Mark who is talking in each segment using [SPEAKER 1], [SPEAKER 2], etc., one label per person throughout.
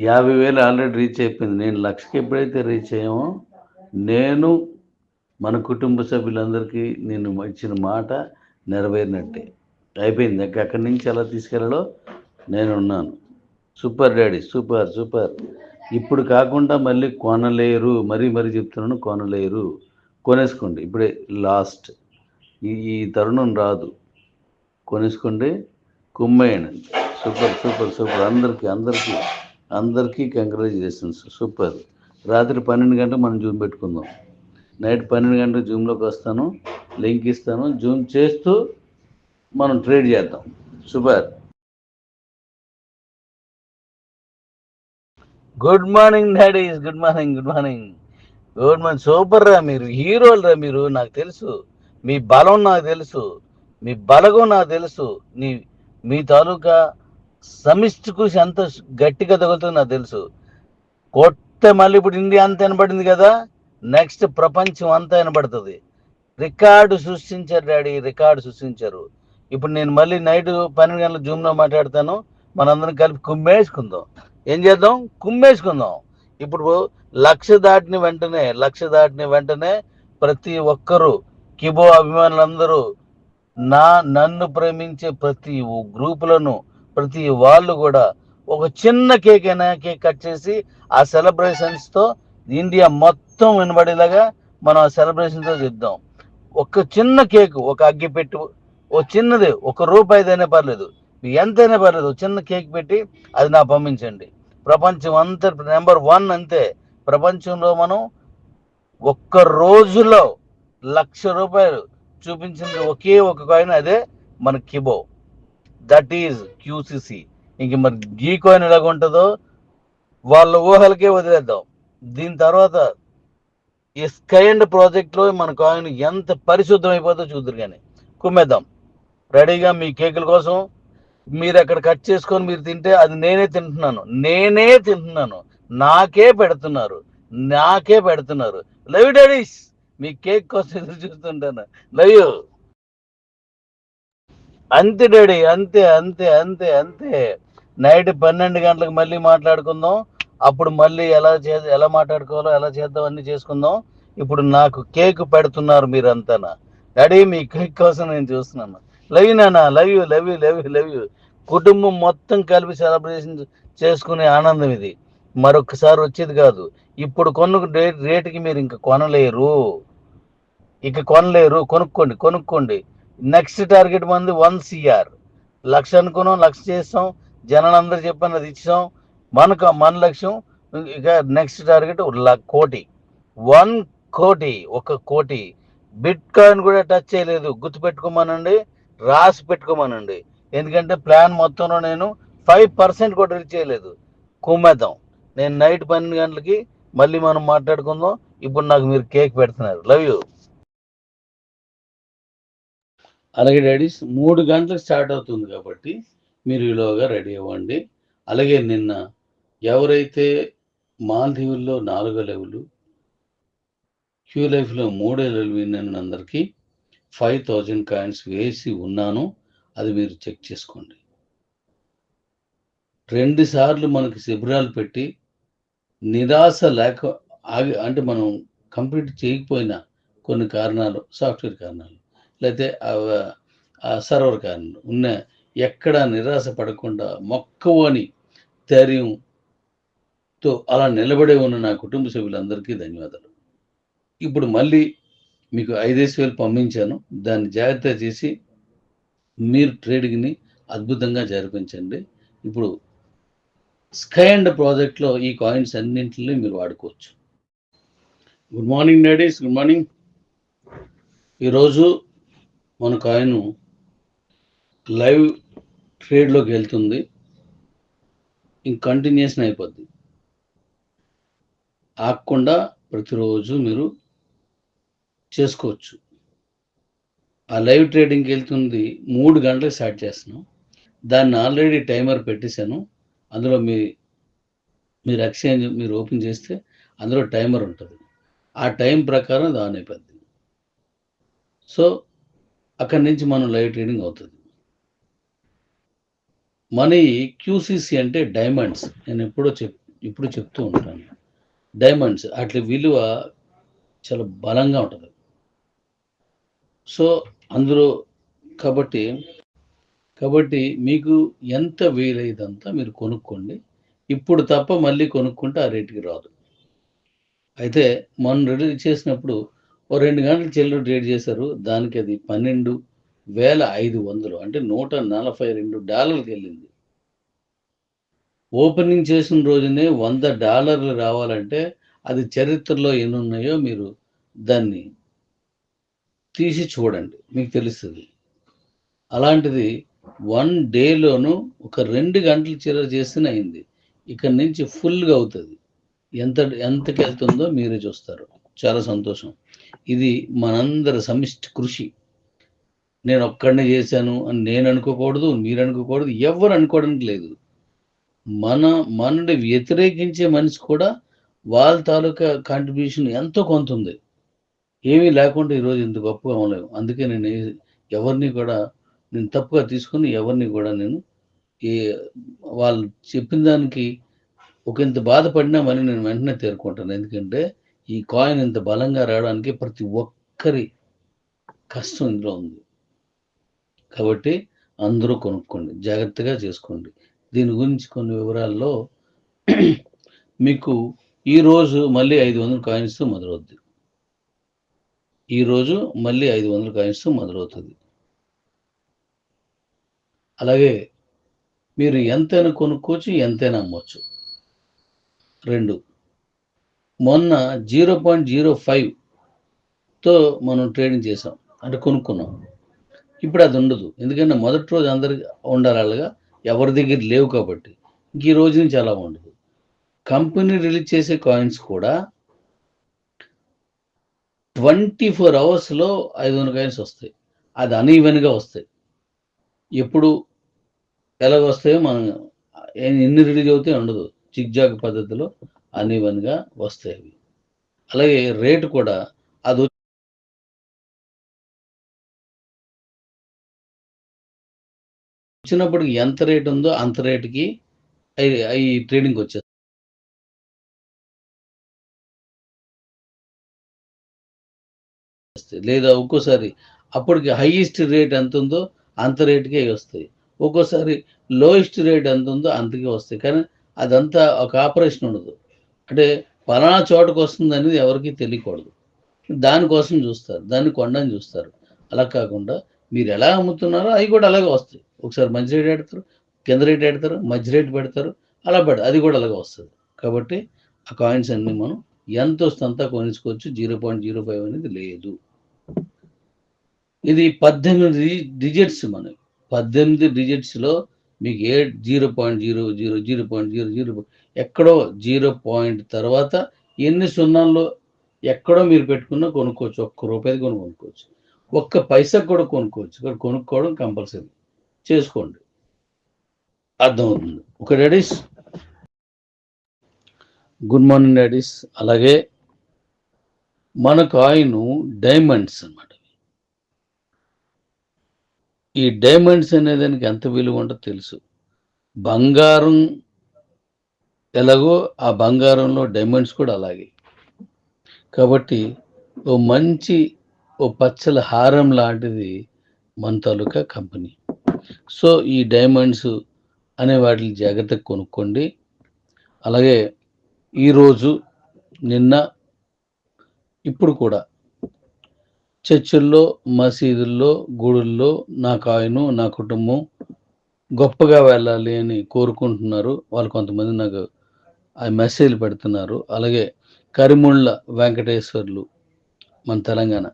[SPEAKER 1] యాభై వేలు already reach అయిపోయింది. నేను లక్షకి ఎప్పుడైతే రీచ్ అయ్యామో నేను మన కుటుంబ సభ్యులందరికీ నేను ఇచ్చిన మాట నెరవేరినట్టే. అయిపోయింది. ఇంకా అక్కడి నుంచి ఎలా తీసుకెళ్ళాలో నేను ఉన్నాను సూపర్ డాడీ సూపర్ సూపర్. ఇప్పుడు కాకుండా మళ్ళీ కొనలేరు. మరీ మరీ చెప్తున్నాను కొనలేరు. కొనేసుకోండి. ఇప్పుడే లాస్ట్. ఈ ఈ తరుణం రాదు. కొనేసుకోండి. కుమ్మేయండి. Super super super. అందరికీ అందరికీ అందరికీ కంగ్రాచులేషన్స్ సూపర్ రాత్రి పన్నెండు గంటలు మనం జూమ్ పెట్టుకుందాం. నైట్ పన్నెండు గంటలు జూమ్లోకి వస్తాను లింక్ ఇస్తాను జూమ్ చేస్తూ మనం ట్రేడ్ చేద్దాం. Super good morning daddies good morning good morning good morning super రా మీరు. హీరోలు రా మీరు. నాకు తెలుసు. మీ బలం నాకు తెలుసు. మీ బలగం నాకు తెలుసు. నీ మీ తాలూకా సమిష్టికు ఎంత గట్టిగా తగులుతుందో నాకు తెలుసు. కొత్త మళ్ళీ ఇప్పుడు ఇండియా అంతా వినపడింది కదా నెక్స్ట్ ప్రపంచం అంతా వినపడుతుంది. రికార్డు సృష్టించారు డాడీ రికార్డు సృష్టించారు. ఇప్పుడు నేను మళ్ళీ నైట్ పన్నెండు గంటల జూమ్లో మాట్లాడతాను మనందరం కలిపి కుమ్మేసుకుందాం. ఏం చేద్దాం? కుమ్మేసుకుందాం. ఇప్పుడు లక్ష దాటిన వెంటనే లక్ష దాటిన వెంటనే ప్రతి ఒక్కరూ కిబో అభిమానులందరూ నా నన్ను ప్రేమించే ప్రతి గ్రూపులను ప్రతి వాళ్ళు కూడా ఒక చిన్న కేక్ అయినా కేక్ కట్ చేసి ఆ సెలబ్రేషన్స్తో ఇండియా మొత్తం వినబడేలాగా మనం ఆ సెలబ్రేషన్తో చేద్దాం. ఒక చిన్న కేక్ ఒక అగ్గి పెట్టు ఓ చిన్నది ఒక రూపాయిదైనా పర్లేదు. ఎంతైనా పర్లేదు చిన్న కేక్ పెట్టి అది నా పంపించండి. ప్రపంచం అంతా నెంబర్ వన్ అంతే. ప్రపంచంలో మనం ఒక్క రోజులో లక్ష రూపాయలు చూపించింది ఒకే ఒక కాయిన్ అదే మన కిబో. That is QCC. ఇంక మరి గీ కాయిన్ ఎలాగ ఉంటుందో వాళ్ళ ఊహలకే వదిలేద్దాం. దీని తర్వాత ఈ స్కై అండ్ ప్రాజెక్ట్లో మన కాయిన్ ఎంత పరిశుద్ధం అయిపోతుందో చూద్దరు కానీ. కుమ్మేద్దాం. రెడీగా మీ కేకుల కోసం మీరు అక్కడ కట్ చేసుకొని మీరు తింటే అది నేనే తింటున్నాను. నేనే తింటున్నాను. నాకే పెడుతున్నారు. నాకే పెడుతున్నారు. Love daddy's. మీ కేక్ కోసం ఎదురు చూస్తుంటాను. Love you. అంతే డాడీ అంతే అంతే అంతే అంతే. నైట్ పన్నెండు గంటలకు మళ్ళీ మాట్లాడుకుందాం. అప్పుడు మళ్ళీ ఎలా చే ఎలా మాట్లాడుకోవాలో ఎలా చేద్దాం అన్ని చేసుకుందాం. ఇప్పుడు నాకు కేక్ పెడుతున్నారు మీరంతా డాడీ మీ కేక్ కోసం నేను చూస్తున్నాను. లవ్ నానా love you love you love you love you కుటుంబం మొత్తం కలిపి సెలబ్రేషన్ చేసుకునే ఆనందం ఇది. మరొకసారి వచ్చేది కాదు. ఇప్పుడు కొన్న రేటుకి మీరు ఇంకా కొనలేరు. ఇక కొనలేరు. కొనుక్కోండి కొనుక్కోండి. నెక్స్ట్ టార్గెట్ మంది వన్ సిఆర్ లక్ష అనుకున్నాం లక్ష చేస్తాం జనాలందరూ చెప్పాను అది ఇచ్చాం. మనకు మన లక్ష్యం ఇక నెక్స్ట్ టార్గెట్ కోటి. వన్ కోటి ఒక కోటి. బిట్ కాయిన్ కూడా టచ్ చేయలేదు. గుర్తు పెట్టుకోమనండి రాసి పెట్టుకోమనండి. ఎందుకంటే ప్లాన్ మొత్తంలో నేను ఫైవ్ పర్సెంట్ కూడా రీచ్ చేయలేదు. కుమ్మేద్దాం. నేను నైట్ పన్నెండు గంటలకి మళ్ళీ మనం మాట్లాడుకుందాం. ఇప్పుడు నాకు మీరు కేక్ పెడుతున్నారు. లవ్ యూ అలాగే డాడీస్ మూడు గంటలకు స్టార్ట్ అవుతుంది కాబట్టి మీరు ఈలోగా రెడీ అవ్వండి. అలాగే నిన్న ఎవరైతే మాల్దీవుల్లో నాలుగో లెవెలు క్యూ లైఫ్లో మూడో లెవెల్ విన్న అందరికీ ఫైవ్ థౌజండ్ కాయిన్స్ వేసి ఉన్నాను. అది మీరు చెక్ చేసుకోండి. రెండు సార్లు మనకి శిబిరాలు పెట్టి నిరాశ లేక ఆగి అంటే మనం కంప్లీట్ చేయకపోయినా కొన్ని కారణాలు సాఫ్ట్వేర్ కారణాలు. లేకపోతే ఆ- సర్వర్ కానీ ఉన్న ఎక్కడ నిరాశ పడకుండా మొక్కవని ధైర్యంతో అలా నిలబడే ఉన్న నా కుటుంబ సభ్యులందరికీ ధన్యవాదాలు. ఇప్పుడు మళ్ళీ మీకు ఐదేసి వేలు పంపించాను. దాన్ని జాగ్రత్త చేసి మీరు ట్రేడింగ్ని అద్భుతంగా జరిపించండి. ఇప్పుడు స్కై అండ్ ప్రాజెక్ట్లో ఈ కాయిన్స్ అన్నింటినీ మీరు వాడుకోవచ్చు. Good morning daddies good morning. ఈరోజు మనకు ఆయన లైవ్ ట్రేడ్లోకి వెళ్తుంది. ఇంక కంటిన్యూషన్ అయిపోద్ది. ఆగకుండా ప్రతిరోజు మీరు చేసుకోవచ్చు. ఆ లైవ్ ట్రేడింగ్కి వెళ్తుంది మూడు గంటలకు స్టార్ట్ చేస్తున్నాం. దాన్ని ఆల్రెడీ టైమర్ పెట్టేశాను. అందులో మీ మీరు ఎక్స్చేంజ్ మీరు ఓపెన్ చేస్తే అందులో టైమర్ ఉంటుంది. ఆ టైం ప్రకారం దాని అయిపోద్ది. సో అక్కడి నుంచి మనం లైవ్ ట్రేడింగ్ అవుతుంది. మన క్యూసిసి అంటే డైమండ్స్. నేను ఎప్పుడో చెప్ ఇప్పుడు చెప్తూ ఉంటాను. డైమండ్స్ అట్ల విలువ చాలా బలంగా ఉంటుంది. సో అందులో కాబట్టి కాబట్టి మీకు ఎంత వీలైదంతా మీరు కొనుక్కోండి. ఇప్పుడు తప్ప మళ్ళీ కొనుక్కుంటే ఆ రేటుకి రాదు. అయితే మనం రిలీజ్ చేసినప్పుడు ఓ రెండు గంటలు చెల్లు ట్రేడ్ చేశారు. దానికి అది పన్నెండు వేల ఐదు వందలు. అంటే నూట నలభై రెండు డాలర్కి వెళ్ళింది. ఓపెనింగ్ చేసిన రోజునే వంద డాలర్లు రావాలంటే అది చరిత్రలో ఎన్ని ఉన్నాయో మీరు దాన్ని తీసి చూడండి. మీకు తెలుస్తుంది. అలాంటిది వన్ డేలోను ఒక రెండు గంటలు చిల్లర చేస్తేనే అయింది. ఇక్కడ నుంచి ఫుల్గా అవుతుంది. ఎంత ఎంతకి వెళ్తుందో మీరే చూస్తారు. చాలా సంతోషం. ఇది మనందరి సమిష్టి కృషి. నేను ఒక్కడనే చేశాను అని నేను అనుకోకూడదు మీరు అనుకోకూడదు ఎవరు అనుకోవడానికి లేదు. మన మనని వ్యతిరేకించే మనిషి కూడా వాళ్ళ తాలూకా కాంట్రిబ్యూషన్ ఎంతో కొంత ఉంది. ఏమీ లేకుండా ఈరోజు ఇంత గొప్పగా ఉండలేము. అందుకే నేను ఎవరిని కూడా నేను తప్పుగా తీసుకుని ఎవరిని కూడా నేను ఈ వాళ్ళు చెప్పిన దానికి ఒక ఇంత బాధపడినామని నేను వెంటనే తేరుకుంటాను. ఎందుకంటే ఈ కాయిన్ ఇంత బలంగా రావడానికి ప్రతి ఒక్కరి కష్టం ఇందులో ఉంది. కాబట్టి అందరూ కొనుక్కోండి జాగ్రత్తగా చేసుకోండి. దీని గురించి కొన్ని వివరాల్లో మీకు ఈరోజు మళ్ళీ ఐదు వందల కాయిన్స్తో మొదలవుద్ది. ఈరోజు మళ్ళీ ఐదు వందల కాయిన్స్తో మొదలవుతుంది. అలాగే మీరు ఎంతైనా కొనుక్కోవచ్చు ఎంతైనా అమ్మవచ్చు రెండు మొన్న జీరో పాయింట్ జీరో ఫైవ్తో మనం ట్రేడింగ్ చేసాం. అంటే కొనుక్కున్నాం. ఇప్పుడు అది ఉండదు. ఎందుకంటే మొదటి రోజు అందరికి ఉండాలి అలాగా. ఎవరి దగ్గర లేవు కాబట్టి. ఇంక ఈ రోజు నుంచి అలా ఉండదు. కంపెనీ రిలీజ్ చేసే కాయిన్స్ కూడా ట్వంటీ ఫోర్ అవర్స్లో ఐదు వందల కాయిన్స్ వస్తాయి. అది అనీవెన్గా వస్తాయి. ఎప్పుడు ఎలాగ వస్తాయో మనం ఎన్ని- రిలీజ్ అవుతాయో ఉండదు. చిక్జాగ్ పద్ధతిలో అనీవెన్గా వస్తాయి అవి. అలాగే రేటు కూడా అది వచ్చినప్పటికి ఎంత రేట్ ఉందో అంత రేటుకి అవి ట్రేడింగ్ వచ్చేస్తాయి. లేదా ఒక్కోసారి అప్పటికి హైయెస్ట్ రేట్ ఎంత ఉందో అంత రేటుకే అవి వస్తాయి. ఒక్కోసారి లోయెస్ట్ రేట్ ఎంత ఉందో అంతకే వస్తాయి. కానీ అదంతా ఒక ఆపరేషన్ ఉండదు. అంటే పలానా చోటకు వస్తుంది అనేది ఎవరికి తెలియకూడదు. దానికోసం చూస్తారు దాన్ని కొండని చూస్తారు. అలా కాకుండా మీరు ఎలా అమ్ముతున్నారో అవి కూడా అలాగే వస్తాయి. ఒకసారి మంచి రేట్ పెడతారు కింద రేట్ పెడతారు మధ్య రేట్ పెడతారు అలా పెడ అది కూడా అలాగే వస్తుంది. కాబట్టి ఆ కాయిన్స్ అన్ని మనం ఎంత వస్తే అంతా కొనుక్కోవచ్చు జీరో పాయింట్ జీరో ఫైవ్ అనేది లేదు. ఇది పద్దెనిమిది డిజిట్స్ మనకి పద్దెనిమిది డిజిట్స్లో మీకు ఏ zero point zero zero zero point zero zero ఎక్కడో జీరో పాయింట్ తర్వాత ఎన్ని సున్నాల్లో ఎక్కడో మీరు పెట్టుకున్నా కొనుక్కోవచ్చు. ఒక్క రూపాయి కొని కొనుక్కోవచ్చు. ఒక్క పైసా కూడా కొనుక్కోవచ్చు. ఇక్కడ కొనుక్కోవడం కంపల్సరీ చేసుకోండి. అర్థమవుతుంది. ఒక డాడీస్. Good morning daddy's. అలాగే మన కాయిన్ డైమండ్స్ అన్నమాట ఈ డైమండ్స్ అనే దానికి ఎంత విలువ ఉంటుందో తెలుసు. బంగారం ఎలాగో ఆ బంగారంలో డైమండ్స్ కూడా అలాగే. కాబట్టి ఓ మంచి ఓ పచ్చల హారం లాంటిది మన తాలూకా కంపెనీ. సో ఈ డైమండ్స్ అనే వాటిని జాగ్రత్తగా కొనుక్కోండి. అలాగే ఈరోజు నిన్న ఇప్పుడు కూడా చర్చిల్లో మసీదుల్లో గుడుల్లో నా కాయను నా కుటుంబం గొప్పగా వెళ్ళాలి అని కోరుకుంటున్నారు. వాళ్ళు కొంతమంది నాకు ఆ మెసేజ్లు పెడుతున్నారు. అలాగే కరిముళ్ళ వెంకటేశ్వర్లు మన తెలంగాణ.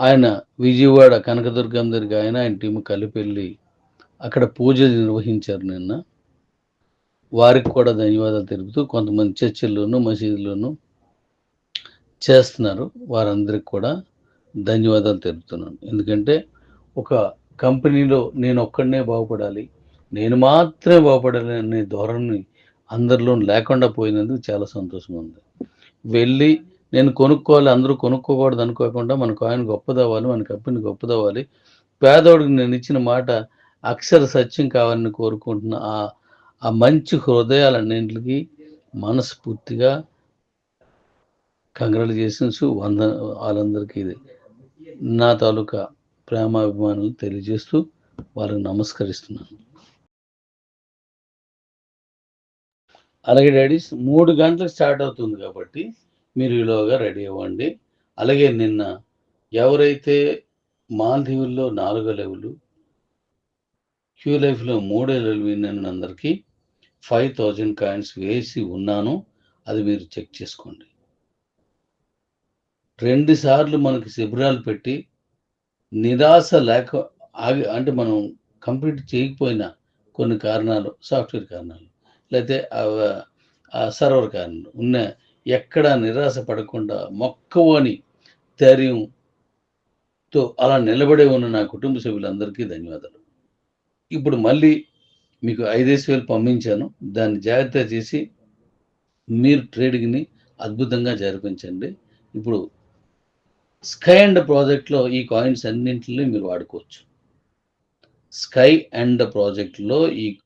[SPEAKER 1] ఆయన విజయవాడ కనకదుర్గం దగ్గర ఆయన ఆయన టీము కలిపి వెళ్ళి అక్కడ పూజలు నిర్వహించారు నిన్న. వారికి కూడా ధన్యవాదాలు తెలుపుతూ కొంతమంది చర్చిల్లోనూ మసీదుల్లోనూ చేస్తున్నారు. వారందరికి కూడా ధన్యవాదాలు తెలుపుతున్నాను. ఎందుకంటే ఒక కంపెనీలో నేను ఒక్కడనే బాగుపడాలి నేను మాత్రమే బాగుపడాలి అనే ధోరణి అందరిలో లేకుండా పోయినందుకు చాలా సంతోషంగా ఉంది వెళ్ళి నేను కొనుక్కోవాలి అందరూ కొనుక్కోకూడదు అనుకోకుండా మనకు ఆయన గొప్పదవ్వాలి మన కంపెనీ గొప్పదవ్వాలి. పేదోడికి నేను ఇచ్చిన మాట అక్షర సత్యం కావాలని కోరుకుంటున్న ఆ ఆ మంచి హృదయాలన్నింటికి మనస్ఫూర్తిగా కంగ్రాచులేషన్స్ వంద వాళ్ళందరికీ ఇది. నా తాలూకా ప్రేమాభిమానులు తెలియజేస్తూ వారికి నమస్కరిస్తున్నాను. అలాగే డాడీస్ మూడు గంటలకు స్టార్ట్ అవుతుంది కాబట్టి మీరు ఈలోగా రెడీ అవ్వండి. అలాగే నిన్న ఎవరైతే మాల్దీవుల్లో నాలుగో లెవెలు క్యూ లైఫ్లో మూడో లెవెల్ విన్న అందరికీ ఫైవ్ థౌజండ్ కాయిన్స్ వేసి ఉన్నాను. అది మీరు చెక్ చేసుకోండి. రెండు సార్లు మనకి శిబిరాలు పెట్టి నిరాశ లేక ఆగి అంటే మనం కంప్లీట్ చేయకపోయినా కొన్ని కారణాలు సాఫ్ట్వేర్ కారణాలు. లేకపోతే ఆ- సర్వర్ కానీ ఉన్న ఎక్కడ నిరాశ పడకుండా మొక్కవని ధైర్యంతో అలా నిలబడే ఉన్న నా కుటుంబ సభ్యులందరికీ ధన్యవాదాలు. ఇప్పుడు మళ్ళీ మీకు ఐదేసి వేలు పంపించాను. దాన్ని జాగ్రత్త చేసి మీరు ట్రేడింగ్ని అద్భుతంగా జరిపించండి. ఇప్పుడు స్కై అండ్ ప్రాజెక్ట్లో ఈ కాయిన్స్ అన్నింటినీ మీరు వాడుకోవచ్చు. స్కై అండ్ ప్రాజెక్ట్లో ఈ